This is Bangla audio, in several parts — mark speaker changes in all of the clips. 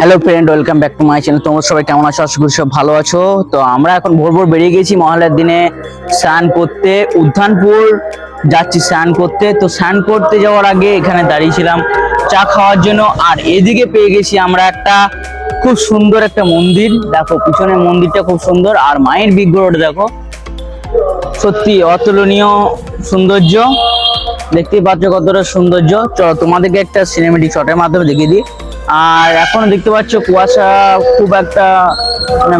Speaker 1: Hello friend welcome back to my channel তোমরা সবাই কেমন আছো? আশা করি সব ভালো আছো। তো আমরা এখন ভোর ভোর বেরিয়ে গেছি মহালয়ার দিনে স্নান করতে। উদ্যানপুর যাচ্ছি স্নান করতে। তো স্নান করতে যাওয়ার আগে এখানে দাঁড়িয়েছিলাম চা খাওয়ার জন্য। আর এদিকে পেয়ে গেছি আমরা একটা খুব সুন্দর একটা মন্দির। দেখো পিছনে মন্দিরটা খুব সুন্দর। আর মায়ের বিগ্রহটা দেখো। সত্যি অতুলনীয় সৌন্দর্য। দেখতেই পাচ্ছ কতটা সৌন্দর্য। চলো তোমাদেরকে একটা সিনেমেটিক শটের মাধ্যমে দেখিয়ে দিই। আর এখন দেখতে পাচ্ছ কুয়াশা খুব একটা মানে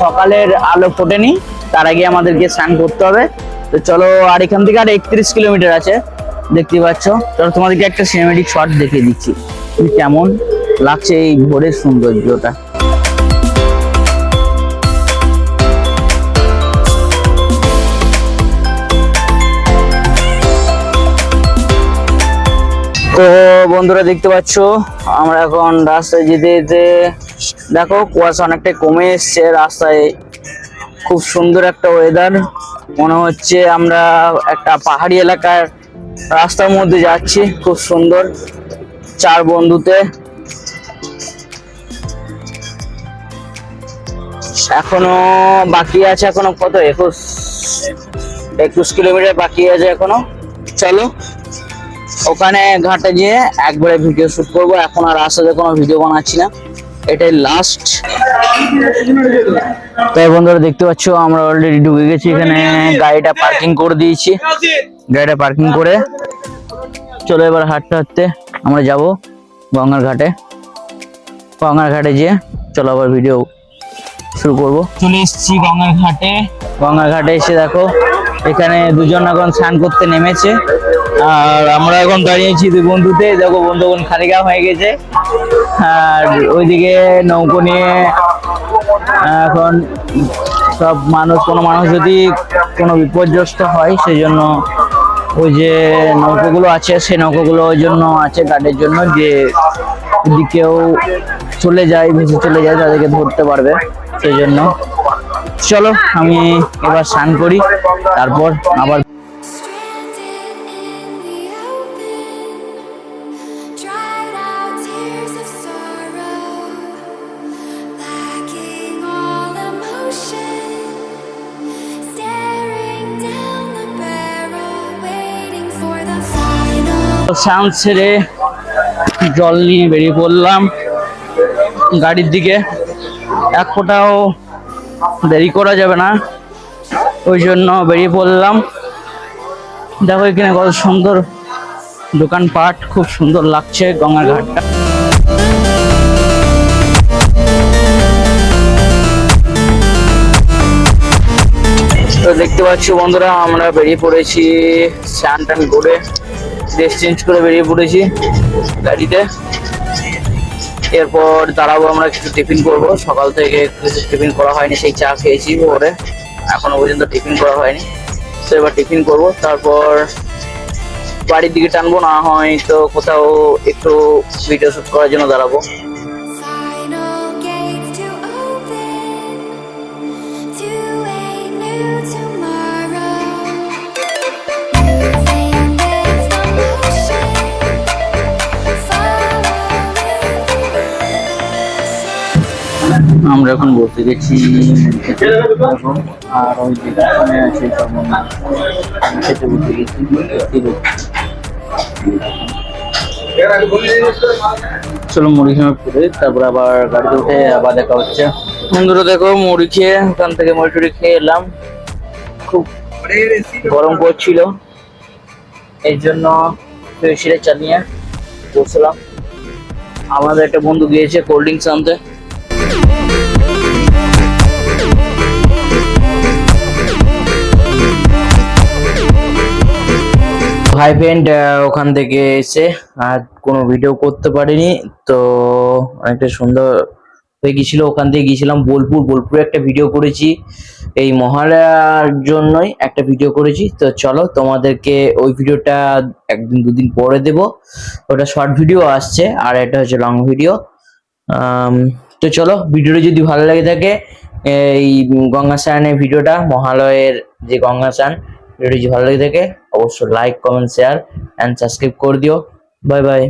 Speaker 1: সকালের আলো ফোটেনি, তার আগে আমাদেরকে স্নান করতে হবে। তো চলো, আর এখান থেকে আর একত্রিশ কিলোমিটার আছে, দেখতে পাচ্ছ। চলো, তোমাদেরকে একটা সিনেমেটিক শট দেখিয়ে দিচ্ছি কেমন লাগছে এই ভোরের সৌন্দর্যটা। তো বন্ধুরা দেখতে পাচ্ছ, আমরা এখন রাস্তায় যেতে যেতে দেখো কুয়াশা অনেকটাই কমে এসছে, রাস্তায় খুব সুন্দর একটা ওয়েদার মনে হচ্ছে আমরা একটা পাহাড়ি এলাকার রাস্তার মধ্যে যাচ্ছি, খুব সুন্দর চার বন্ধুতে। এখনও বাকি আছে এখনও কত? একুশ একুশ কিলোমিটার বাকি আছে এখনও। চলো ওখানে ঘাটে গিয়ে একবারে ভিডিও শুট করব। এখন আর রাস্তাতে কোনো ভিডিও বানাচ্ছি না। এটাই লাস্ট তাই বন্ধুরা দেখতে পাচ্ছ, আমরা অলরেডি ঢুকে গেছি। এখানে গাড়িটা পার্কিং করে দিয়েছি। গাড়িটা পার্কিং করে চলো এবার হাঁটতে হাঁটতে আমরা যাব গঙ্গার ঘাটে। গঙ্গার ঘাটে গিয়ে চলো আবার ভিডিও শুরু করব। চলে এসেছি গঙ্গার ঘাটে। গঙ্গার ঘাটে এসে দেখো, এখানে দুজন এখন স্নান করতে নেমেছে। আর আমরা এখন দাঁড়িয়েছি বন্ধুতে। দেখো বন্ধু বোন খালিগা হয়ে গেছে। আর ওইদিকে নৌকো নিয়ে এখন সব মানুষ, কোনো মানুষ যদি কোনো বিপর্যস্ত হয় সেই জন্য ওই যে নৌকোগুলো আছে, সেই নৌকোগুলো ওই জন্য আছে গার্ডের জন্য, যে যদি কেউ চলে যায়, ভেসে চলে যায়, তাদেরকে ধরতে পারবে সেই জন্য চলো, আমি এবার স্নান করি, তারপর আবার স্নান ছেড়ে জল নিয়ে বেরিয়ে পড়লাম গাড়ির দিকে। এক ফোঁটাও দেরি করা যাবে না, ওই জন্য বেরিয়ে পড়লাম। দেখো এখানে কত সুন্দর দোকানপাট খুব সুন্দর লাগছে গঙ্গার ঘাটটা। তো দেখতে পাচ্ছি বন্ধুরা, আমরা বেরিয়ে পড়েছি স্নান টান করে ড্রেস চেঞ্জ করে বেরিয়ে পড়েছি গাড়িতে। এরপর দাঁড়াবো আমরা কিছু টিফিন করব। সকাল থেকে কিছু টিফিন করা হয়নি, সেই চা খেয়েছি ওরে এখনও পর্যন্ত টিফিন করা হয়নি। তো এবার টিফিন করব। তারপর বাড়ির দিকে টানবো, না হয় তো কোথাও একটু ভিডিও শ্যুট করার জন্য দাঁড়াবো। আমরা এখন বসে গেছি আর ওই যে দোকানে আছে খেতে গেছি চলো মুড়ি খেয়ে পরে তারপর আবার গাড়িতে উঠে আবার দেখা হচ্ছে। বন্ধুরা দেখো, মুড়ি খেয়ে ওখান থেকে মুড়ি টুড়ি খেয়ে এলাম। খুব গরম পড়ছিল। এই জন্য এসিটা চালিয়ে বসলাম। আমাদের একটা বন্ধু গিয়েছে, কোল্ড ড্রিঙ্কস আনতে। ভাই ফ্রেন্ড ওখান থেকে এসে আর কোনো ভিডিও করতে পারিনি। তো অনেকটা সুন্দর হয়ে গেছিল ওখান থেকে গিয়েছিলাম বোলপুর। বোলপুরে একটা ভিডিও করেছি। এই মহালয়ার জন্যই একটা ভিডিও করেছি। তো চলো, তোমাদেরকে ওই ভিডিওটা একদিন দুদিন পরে দেব। ওটা শর্ট ভিডিও আসছে আর এটা হচ্ছে লং ভিডিও তো চলো ভিডিওটা যদি ভালো লাগে থাকে, এই গঙ্গা স্নানের ভিডিওটা মহালয়ের যে গঙ্গা স্নান ভিডিওটি যদি ভালো লাগে থাকে, অবশ্যই like comment share and subscribe করে দিও। Bye bye